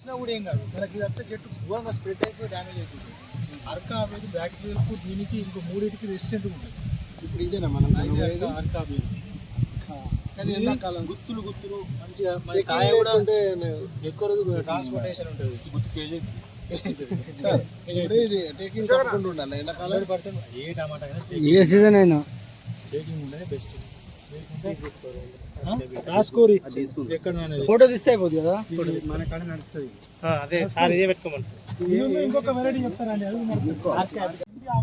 వచ్చినా కూడా ఏం కాదు. మనకి ఇదంతా చెట్టు ఘోరంగా స్ప్రెడ్ అయిపోయి డ్యామేజ్ అవుతుంది అరక అనేది బ్యాక్టీరియాలకు దీనికి ఇంకో మూడింటికి రెసిస్టెంట్ ఉంటుంది. ఇప్పుడు ఇదేనా మనం? అరక. కానీ ఎండాకాలం. గుత్తులు గుత్తులు. మంచిగా మరి కాయ కూడా లేకుంటే ఎక్కువ రోజు ట్రాన్స్పోర్టేషన్ ఉంటుంది. గుత్తు కేజీ ఇది టేకింగ్ ఉండాలి. ఎండాకాలం ఏ టమాటా అయినా ఏ సీజన్ అయినా. షేకింగ్ ఉండేది బెస్ట్ రాసుకోరి. ఫోటో తీస్తే అయిపోతుంది కదా? అదే సార్ ఇదే పెట్టుకోమని. దీనిలో ఇంకొక వెరైటీ చెప్తారండి అది మనకు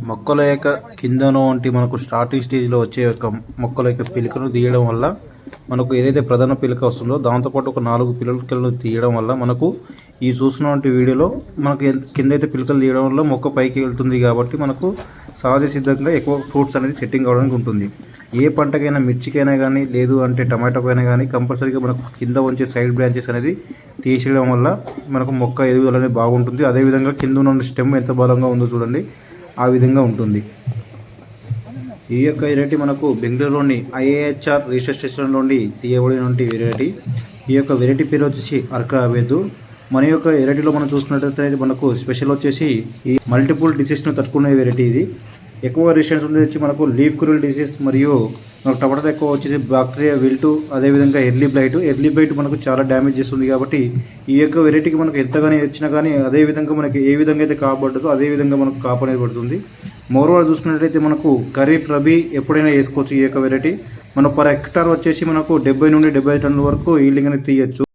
మొక్కల యొక్క కిందన వంటి మనకు స్టార్టింగ్ స్టేజ్లో వచ్చే యొక్క మొక్కల యొక్క పిలకను తీయడం వల్ల మనకు ఏదైతే ప్రధాన పిలక వస్తుందో దాంతోపాటు ఒక నాలుగు పిలకలను తీయడం వల్ల మనకు ఈ చూసినటువంటి వీడియోలో మనకు కింద అయితే పిలకలు తీయడం వల్ల మొక్క పైకి వెళ్తుంది కాబట్టి మనకు సహజ సిద్ధంగా ఎక్కువ ఫ్రూట్స్ అనేది సెట్టింగ్ అవడానికి ఉంటుంది. ఏ పంటకైనా మిర్చికైనా కానీ లేదు అంటే టమాటోకైనా కానీ కంపల్సరీగా మనకు కింద వచ్చే సైడ్ బ్రాంచెస్ అనేది తీసేయడం వల్ల మనకు మొక్క ఎదుగుదల అనేది బాగుంటుంది. అదేవిధంగా కింద ఉన్న స్టెమ్ ఎంత బలంగా ఉందో చూడండి. ఆ విధంగా ఉంటుంది. ఈ యొక్క వెరైటీ మనకు బెంగళూరులోని ఐఏహెచ్ఆర్ రీసెర్చ్ నుండి తీయబడినటువంటి వెరైటీ ఈ యొక్క వెరైటీ పేరు వచ్చేసి అర్కావేదు మన యొక్క వెరైటీలో మనం చూసినట్లయితే మనకు స్పెషల్ వచ్చేసి ఈ మల్టిపుల్ డిసీజ్ను తట్టుకునే వెరైటీ ఇది. ఎక్కువ రెసిస్టెన్స్ ఉండేది వచ్చి మనకు లీఫ్ క్రూల్ డిసీజ్ మరియు మనకు టమాటా ఎక్కువ వచ్చేసి బ్యాక్టీరియా విల్టు అదేవిధంగా ఎర్లీ బ్లైట్ ఎర్లీ బ్లైట్ మనకు చాలా డ్యామేజ్ చేస్తుంది కాబట్టి ఈ యొక్క వెరైటీకి మనకు ఎంతగానే వచ్చినా కానీ అదే విధంగా మనకి ఏ విధంగా అయితే కాపాడుతుందో అదే విధంగా మనకు కాపు అనేది పడుతుంది. మోరోవర్ చూసుకున్నట్లయితే మనకు ఖరీఫ్ రబీ ఎప్పుడైనా వేసుకోవచ్చు ఈ యొక్క వెరైటీ మన పర్ హెక్టార్ వచ్చేసి మనకు డెబ్బై నుండి డెబ్బై టన్నుల వరకు ఈల్డింగ్ అనేది తీయచ్చు.